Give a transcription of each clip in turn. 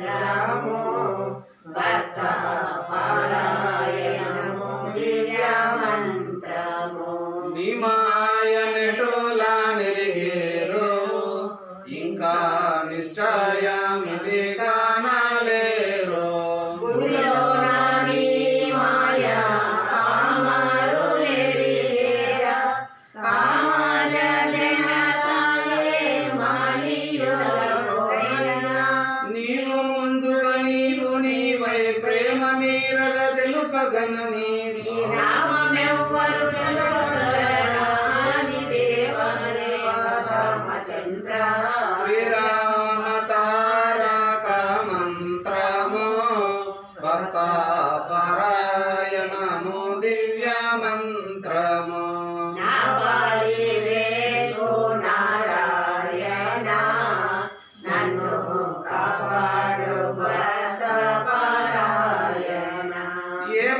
మంత్రము ప్రేమ మీరగ తెలుపగన నీ నీవు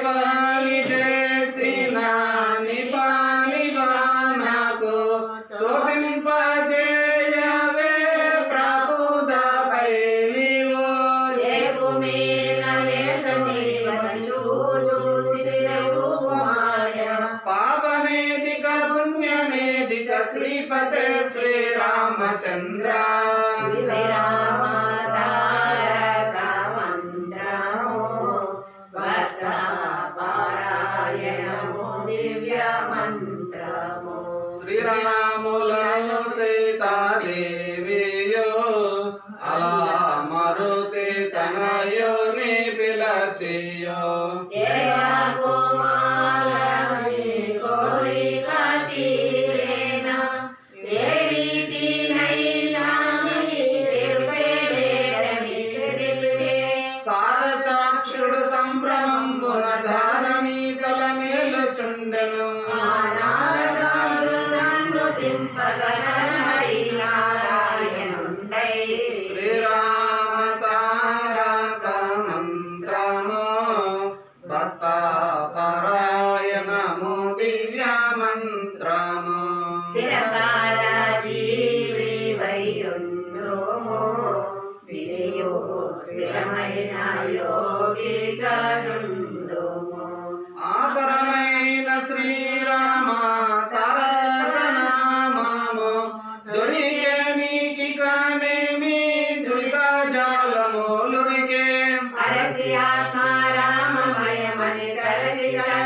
పని చేసిన నీ పనిగా నాకు తోపింపజేయవే ప్రభుదపై నీవు ఏపు మీరిన లేఖని చూసిదేవు మాయ పాపమేదిక పుణ్యమేదిక శ్రీపతే శ్రీరామచంద్ర. శ్రీరామ పిలచియో దేవకుమారని కోరిక తీరేన ఏ రీతినైనా నీవెరుగలేదని తెలిపే సార సాక్షుడు సంభ్రమంబున ధారమీకల మేలుచుండెను నారదాలు పారాయణము దివ్య మంత్రము చిరకాల జీవి వైయుండోమో వినియో స్థిరమైన యోగి గరుండోమో ఆపరమైన శ్రీరామ తరతనామము దొరికే మీకి కానేమి దుర్గా జాలములురికే అరసియా